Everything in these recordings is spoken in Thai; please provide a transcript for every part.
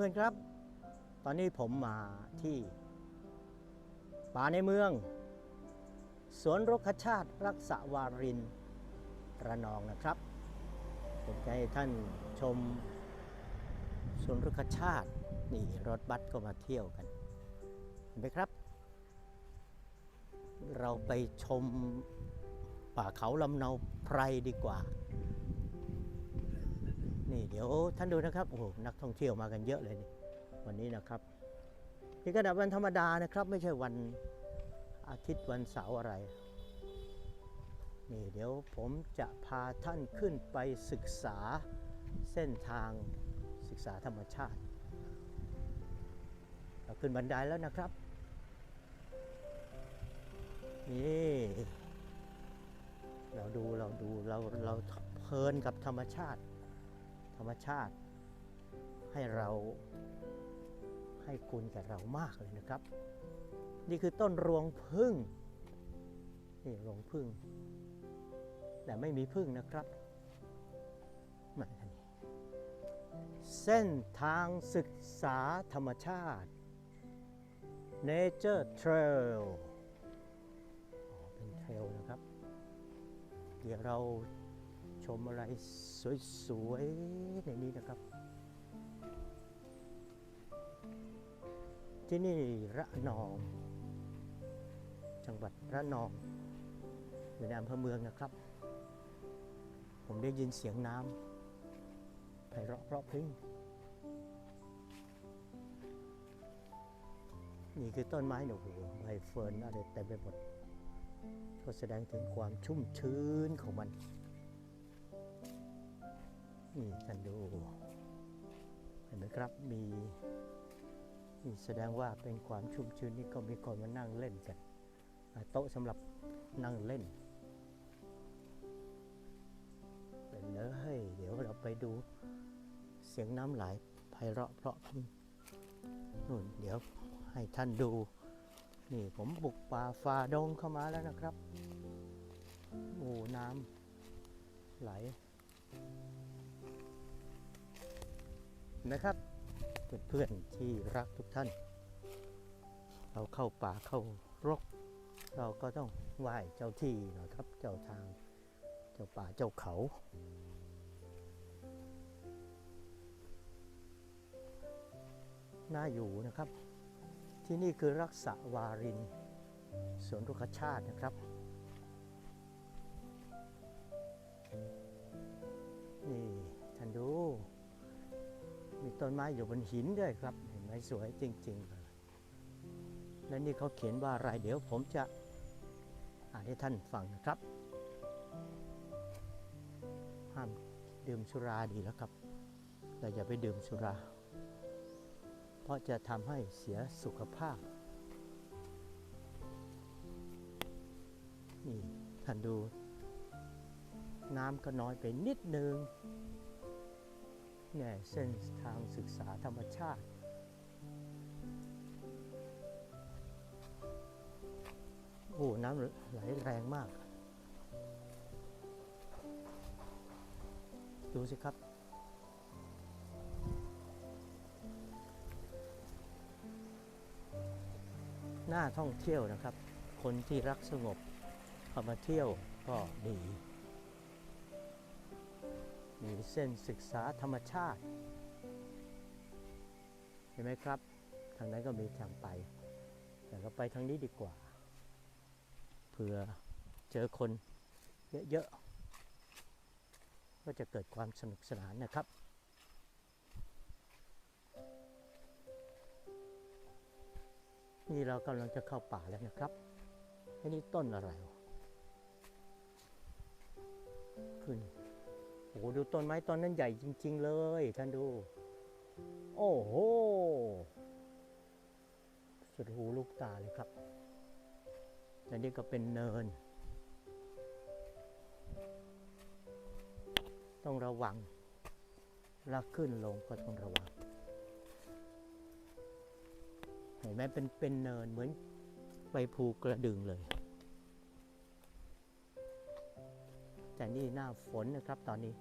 พื่อนๆครับ ตอนนี้ผมมาที่ ป่าในเมือง สวนรกชาติรักษาวารินระนองนะครับ ผมจะให้ท่านชมสวนรกชาตินี่รถบัสก็มาเที่ยวกัน เห็นไหมครับ เราไปชมป่าเขาลำเนาไพรดีกว่า นี่เดี๋ยวท่านดูนะครับโอ้โหนักท่องเที่ยวมากันเยอะเลยนี่วันนี้นะครับนี่ขนาดวันธรรมดานะครับ ไม่ใช่วันอาทิตย์วันเสาร์อะไร นี่เดี๋ยวผมจะพาท่านขึ้นไปศึกษาเส้นทางศึกษาธรรมชาติเราขึ้นบันไดแล้วนะครับ นี่เราดูเราดูเราเราเพลินกับธรรมชาติ รรมชาติให้เราให้คุณกับเรามากเลยนะครับ นี่คือต้นรวงพึ่งนี่รวงพึ่ง แต่ไม่มีพึ่งนะครับมาอันนี้เส้นทางศึกษาธรรมชาติ Nature Trail เป็นเทรลนะครับ เดี๋ยวเรา มอะไรสวยๆในนี้นะครับ ที่นี่ระนอง จังหวัดระนอง อยู่ในอำเภอเมืองนะครับ ผมได้ยินเสียงน้ำไพเราะเพราะพริ้งนี่คือต้นไม้เนี่ยโอ้โหใบเฟิร์นอะไรเต็มไปหมดก็แสดงถึงความชุ่มชื้นของมัน นี่ท่านดู เห็นไหมครับมีนี่แสดงว่าเป็นความชุ่มชื้นนี่ก็มีคนมานั่งเล่นกันโต๊ะสำหรับนั่งเล่นไปเลยเดี๋ยวเราไปดูเสียงน้ำไหลไพเราะเพราะนู่นเดี๋ยวให้ท่านดู นี่ผมบุกป่าฝ่าดงเข้ามาแล้วนะครับโอ้น้ำไหล นะครับ เพื่อนๆที่รักทุกท่าน เราเข้าป่าเข้ารก เราก็ต้องไหว้เจ้าที่นะครับ เจ้าทาง เจ้าป่าเจ้าเขา น่าอยู่นะครับ ที่นี่คือรักษาวารินสวนรุกชาตินะครับ ต้นไม้อยู่บนหินด้วยครับ เห็นไหมสวยจริงๆเลยและนี่เขาเขียนว่าอะไรเดี๋ยวผมจะอ่านให้ท่านฟังนะครับ ห้ามดื่มสุราดีแล้วครับเราอย่าไปดื่มสุรา เพราะจะทำให้เสียสุขภาพ นี่ท่านดู น้ำก็น้อยไปนิดนึง เนี่ยเส้นทางศึกษาธรรมชาติ โอ้ น้ำไหลแรงมาก ดูสิครับน่าท่องเที่ยวนะครับ คนที่รักสงบเข้ามาเที่ยวก็ดี มีเส้นศึกษาธรรมชาติ เห็นไหมครับ ทางนั้นก็มีทางไป แต่เราไปทางนี้ดีกว่า เผื่อเจอคนเยอะๆ ก็จะเกิดความสนุกสนานนะครับนี่เรากำลังจะเข้าป่าแล้วนะครับอ้นี่ต้นอะไรขึ้น โอ้โหดูต้นไม้ต้นนั้นใหญ่จริง ๆ เลยท่านดู โอ้โห สุดหูลูกตาเลยครับและนี่ก็เป็นเนิน ต้องระวังลักขึ้นลงก็ต้องระวัง เห็นไหมเป็นเป็นเนินเหมือนไปภูกระดึงเลย แต่นี่หน้าฝนนะครับตอนนี้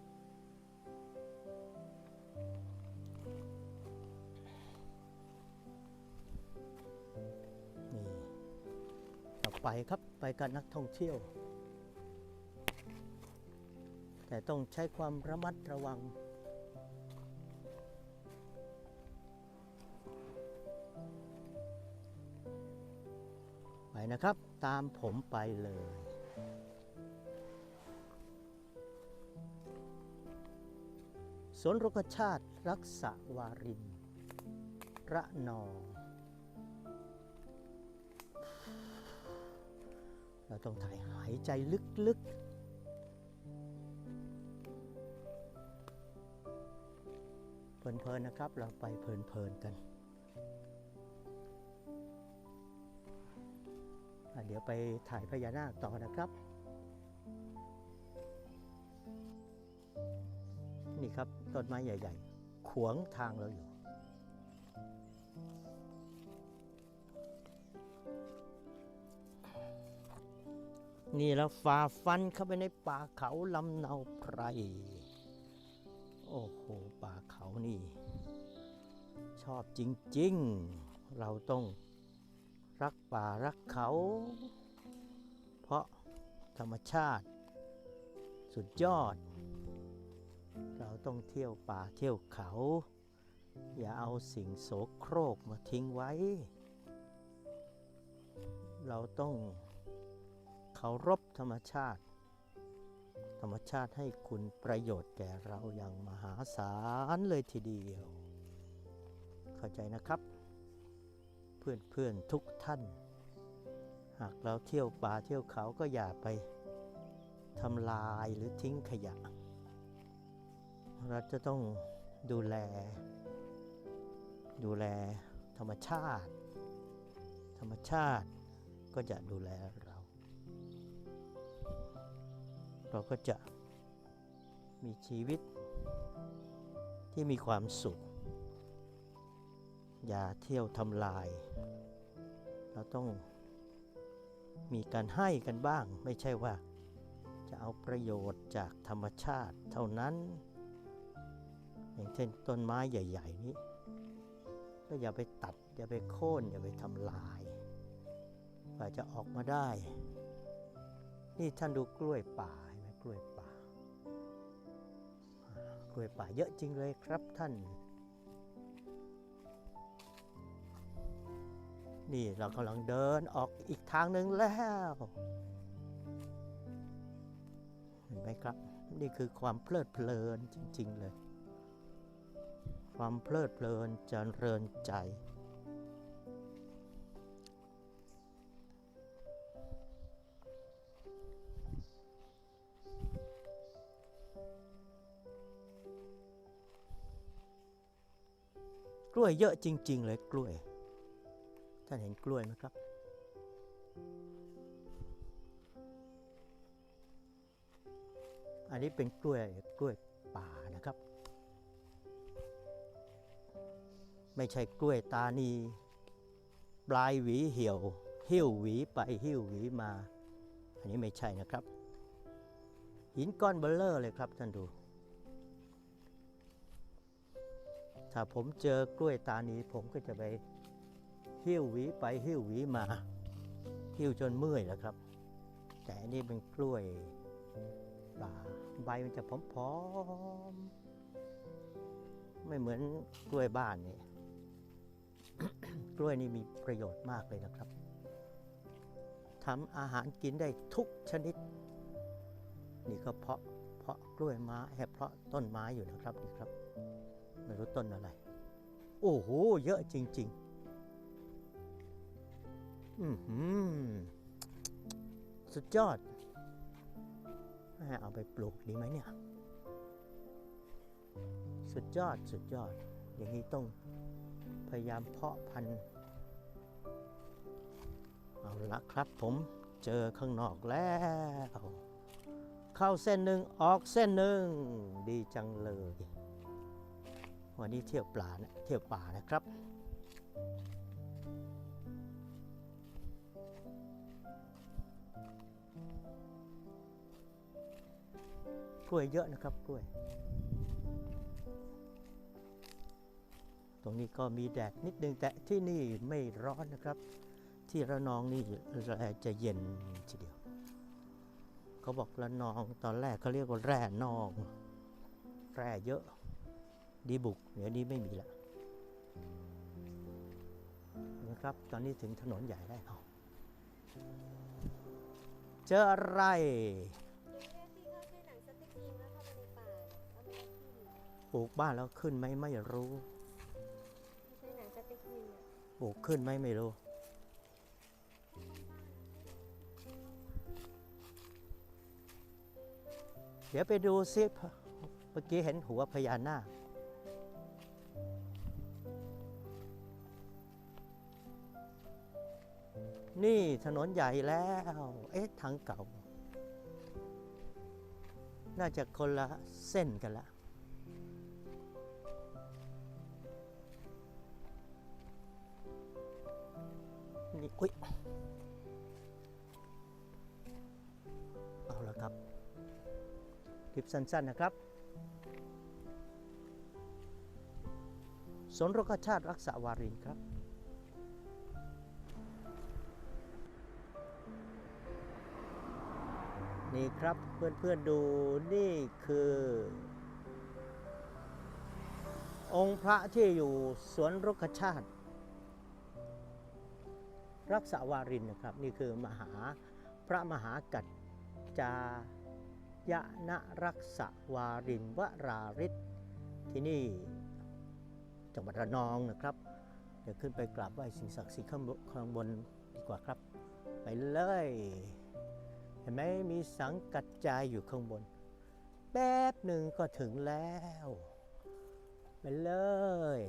นี่ต่อไปครับไปกับนักท่องเที่ยว แต่ต้องใช้ความระมัดระวังไปนะครับ ตามผมไปเลย สวนรกชาติรักษาวาริน ระนอง เราต้องถ่ายหายใจลึกๆเพลินๆนะครับ เราไปเพลินๆกัน เดี๋ยวไปถ่ายพญานาคต่อนะครับ ต้นไม้ใหญ่ ๆ ขวางทางเราอยู่ นี่เราฝ่าฟันเข้าไปในป่าเขาลำเนาไพร โอ้โห ป่าเขานี่ ชอบจริง ๆ เราต้องรักป่ารักเขา เพราะธรรมชาติ สุดยอด เราต้องเที่ยวป่าเที่ยวเขา อย่าเอาสิ่งโสโครกมาทิ้งไว้ เราต้องเคารพธรรมชาติ ธรรมชาติให้คุณประโยชน์แก่เราอย่างมหาศาลเลยทีเดียว เข้าใจนะครับ เพื่อนเพื่อนๆทุกท่าน หากเราเที่ยวป่าเที่ยวเขาก็อย่าไปทำลายหรือทิ้งขยะ ราจะต้องดูแล ดูแลธรรมชาติ ธรรมชาติก็จะดูแลเรา เราก็จะมีชีวิตที่มีความสุข อย่าเที่ยวทำลาย เราต้องมีการให้กันบ้าง ไม่ใช่ว่าจะเอาประโยชน์จากธรรมชาติเท่านั้น อย่างเช่นต้นไม้ใหญ่ ๆ นี้ ก็อย่าไปตัด อย่าไปโค่น อย่าไปทำลายกว่าจะออกมาได้ นี่ท่านดูกล้วยป่าเห็นไหมกล้วยป่าอ่ากล้วยป่าเยอะจริงเลยครับท่าน นี่เรากำลังเดินออกอีกทางหนึ่งแล้วเห็นไหมครับ นี่คือความเพลิดเพลินจริง ๆ เลย ความเพลิดเพลินจเจริญใจ กล้วยเยอะจริง ๆ เลยกล้วย ท่านเห็นกล้วยไหมครับอันนี้เป็นกล้วยกล้วย ไม่ใช่กล้วยตานี ปลายหวีเหี่ยว หิ้วหวีไปหิ้วหวีมา อันนี้ไม่ใช่นะครับ หินก้อนเบลเลอร์เลยครับท่านดู ถ้าผมเจอกล้วยตานีผมก็จะไปหิ้วหวีไปหิ้วหวีมา หิ้วจนเมื่อยแล้วครับ แต่อันนี้เป็นกล้วยป่าใบมันจะผอมๆไม่เหมือนกล้วยบ้านนี่ กล้วยนี่มีประโยชน์มากเลยนะครับทำอาหารกินได้ทุกชนิด นี่ก็เพาะเพาะกล้วยไม้แอบเพาะต้นไม้อยู่นะครับนี่ครับ ไม่รู้ต้นอะไร โอ้โห เยอะจริง ๆ อือหือสุดยอด เอาไปปลูกดีไหมเนี่ย สุดยอดสุดยอด อย่างนี้ต้อง พยายามเพาะพันธุ์เอาละครับผมเจอข้างนอกแล้ว เข้าเส้นหนึ่งออกเส้นหนึ่งดีจังเลย วันนี้เที่ยวปลานะเที่ยวป่านะครับกล้วยเยอะนะครับกล้วย รงนี้ก็มีแดดนิดนึงแต่ที่นี่ไม่ร้อนนะครับ ที่ระนองนี่แร่จะเย็นทีเดียว เขาบอกระนองตอนแรกเขาเรียกว่าแร่นอง แร่เยอะ ดีบุกเดี๋ยวนี้ไม่มีละนะครับ ตอนนี้ถึงถนนใหญ่แล้วเจออะไรที่เขาใช้หนังสติ๊กยิงแล้วเข้าไปในป่าแล้วมันก็ขึ้นปลูกบ้านแล้วขึ้นไหมไม่รู้ใช้หนังสติ๊กยิงอะปลูกขึ้นไหมไม่รู้เดี๋ยวไปดูซิเมื่อกี้เห็นหัวพญานาคนี่ถนนใหญ่แล้ว เอ๊ะทางเก่า น่าจะคนละเส้นกันละ นี่อุ้ยเอาละครับคลิปสั้นๆนะครับ สนรกชาติรักษาวารินครับนี่ครับเพื่อนๆดูนี่คือ องค์พระที่อยู่สวนรกชาติ รักษาวารินนะครับ นี่คือมหาพระมหากัจจายนรักษาวารินวราริศที่นี่จังหวัดระนองนะครับ เดี๋ยวขึ้นไปกราบไหว้สิ่งศักดิ์สิทธิ์ข้างบนข้างบนดีกว่าครับ ไปเลย เห็นไหมมีสังกัจจายอยู่ข้างบน แป๊บหนึ่งก็ถึงแล้ว ไปเลย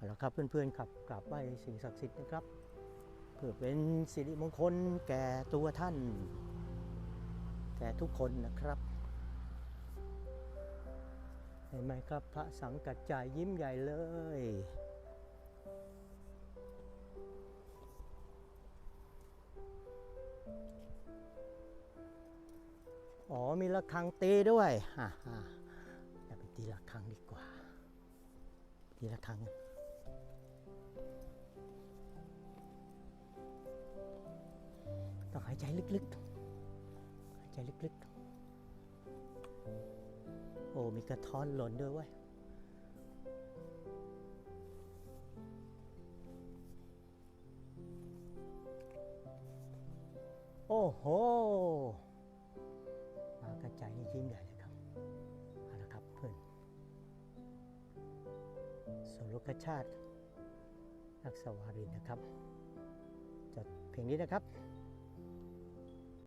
เอาละครับเพื่อนๆครับกราบไหว้สิ่งศักดิ์สิทธิ์นะครับ เพื่อเป็นสิริมงคลแก่ตัวท่าน แก่ทุกคนนะครับเห็นไหมครับพระสังกัจจายยิ้มใหญ่เลย อ๋อมีระฆังตีด้วยฮ่าฮ่าอย่าไปตีระฆังดีกว่า ตีระฆังกัน ใจลึกๆ หายใจลึกๆ โอ้ มีกระท้อนหล่นด้วยเว้ยโอ้โห มากระจายนี่ยิ่งใหญ่เลยครับเอาละครับเพื่อนส่วนลูกชาตินักสวารินนะครับ จดเพลงนี้นะครับ